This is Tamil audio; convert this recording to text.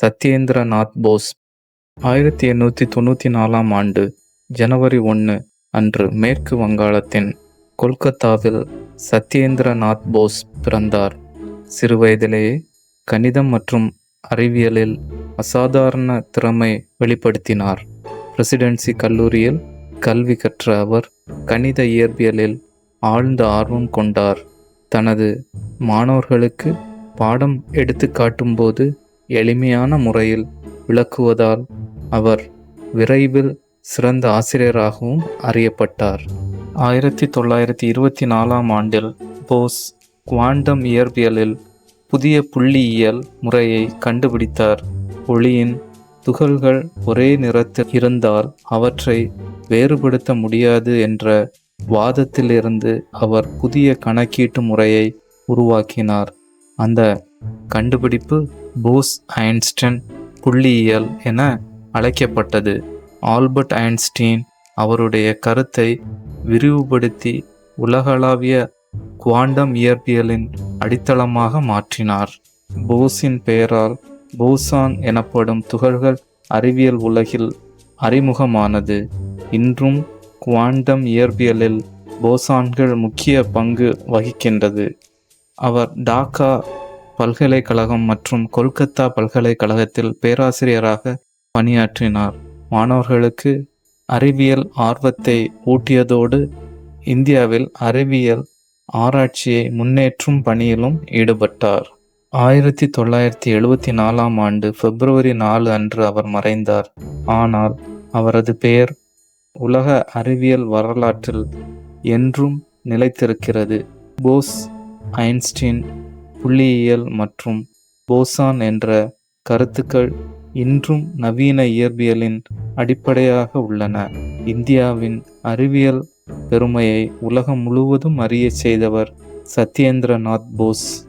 சத்யேந்திரநாத் போஸ். ஆயிரத்தி எண்ணூற்றி தொண்ணூற்றி நாலாம் ஆண்டு ஜனவரி ஒன்று அன்று மேற்கு வங்காளத்தின் கொல்கத்தாவில் சத்யேந்திரநாத் போஸ் பிறந்தார். சிறுவயதிலேயே கணிதம் மற்றும் அறிவியலில் அசாதாரண திறமை வெளிப்படுத்தினார். பிரசிடென்சி கல்லூரியில் கல்வி கற்ற அவர் கணித இயற்பியலில் ஆழ்ந்த ஆர்வம் கொண்டார். தனது மாணவர்களுக்கு பாடம் எடுத்து காட்டும்போது எளிமையான முறையில் விளக்குவதால் அவர் விரைவில் சிறந்த ஆசிரியராகவும் அறியப்பட்டார். ஆயிரத்தி தொள்ளாயிரத்தி இருபத்தி நாலாம் ஆண்டில் போஸ் குவாண்டம் இயற்பியலில் புதிய புள்ளியியல் முறையை கண்டுபிடித்தார். ஒளியின் துகள்கள் ஒரே நிறத்தில் இருந்தால் அவற்றை வேறுபடுத்த முடியாது என்ற வாதத்திலிருந்து அவர் புதிய கணக்கீட்டு முறையை உருவாக்கினார். அந்த கண்டுபிடிப்பு போஸ் ஐன்ஸ்டன் புள்ளியியல் என அழைக்கப்பட்டது. ஆல்பர்ட் ஐன்ஸ்டீன் அவருடைய கருத்தை விரிவுபடுத்தி உலகளாவிய குவாண்டம் இயற்பியலின் அடித்தளமாக மாற்றினார். போஸின் பெயரால் போசான் எனப்படும் துகள்கள் அறிவியல் உலகில் அறிமுகமானது. இன்றும் குவாண்டம் இயற்பியலில் போசான்கள் முக்கிய பங்கு வகிக்கின்றது. அவர் டாக்கா பல்கலைக்கழகம் மற்றும் கொல்கத்தா பல்கலைக்கழகத்தில் பேராசிரியராக பணியாற்றினார். மாணவர்களுக்கு அறிவியல் ஆர்வத்தை ஊட்டியதோடு இந்தியாவில் அறிவியல் ஆராய்ச்சியை முன்னேற்றும் பணியிலும் ஈடுபட்டார். ஆயிரத்தி தொள்ளாயிரத்தி எழுபத்தி நாலாம் ஆண்டு பிப்ரவரி நாலு அன்று அவர் மறைந்தார். ஆனால் அவரது பெயர் உலக அறிவியல் வரலாற்றில் என்றும் நிலைத்திருக்கிறது. போஸ் ஐன்ஸ்டீன் புள்ளியியல் மற்றும் போசான் என்ற கருத்துக்கள் இன்றும் நவீன இயற்பியலின் அடிப்படையாக உள்ளன. இந்தியாவின் அறிவியல் பெருமையை உலகம் முழுவதும் அறிய செய்தவர் சத்யேந்திரநாத் போஸ்.